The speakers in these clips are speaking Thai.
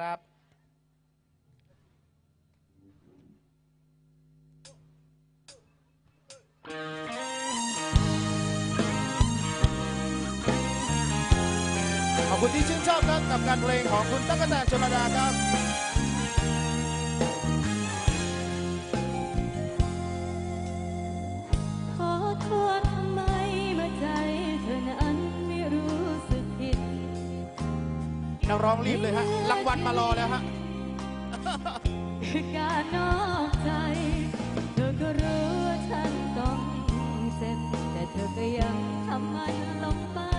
ครับ ขอบคุณที่ชื่นชอบครับกับการเพลงของคุณตั๊กแตนชนดาครับักร้องรีบเลยฮะรางวัลมารอแล้วฮะ การนอกใจ เธอก็รู้ฉันต้องเจ็บแต่เธอก็ยังทำมันลงไป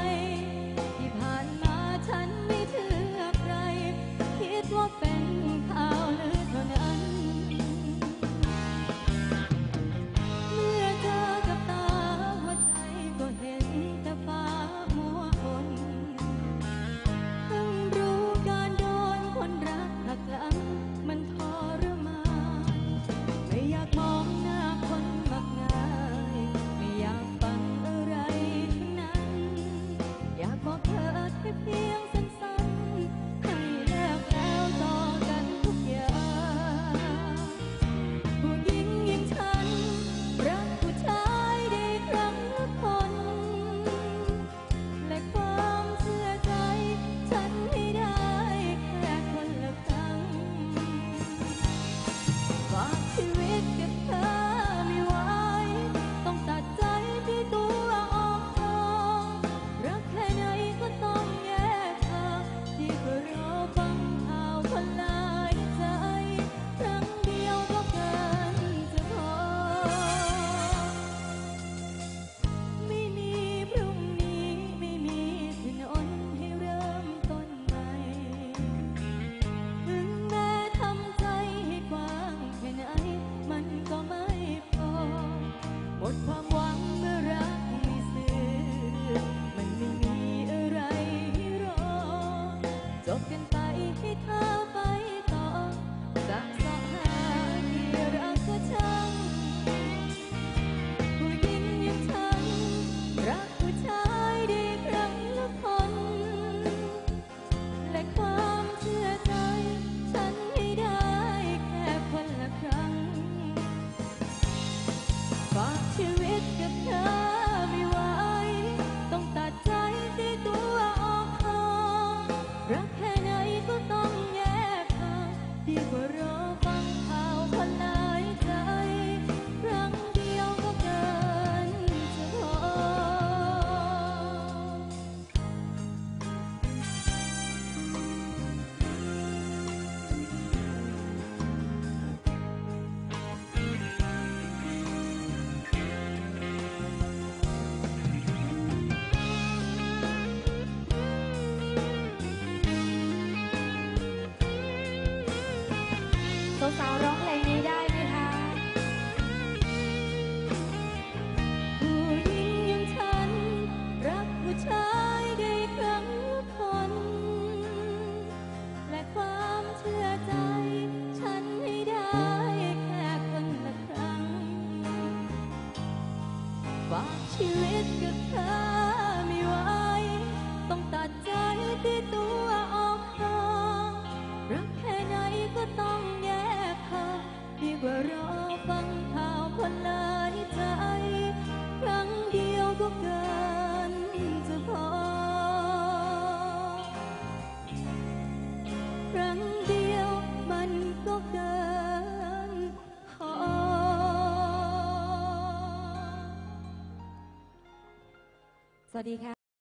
broken สาวๆร้องเพลงนี้ได้ สวัสดีค่ะ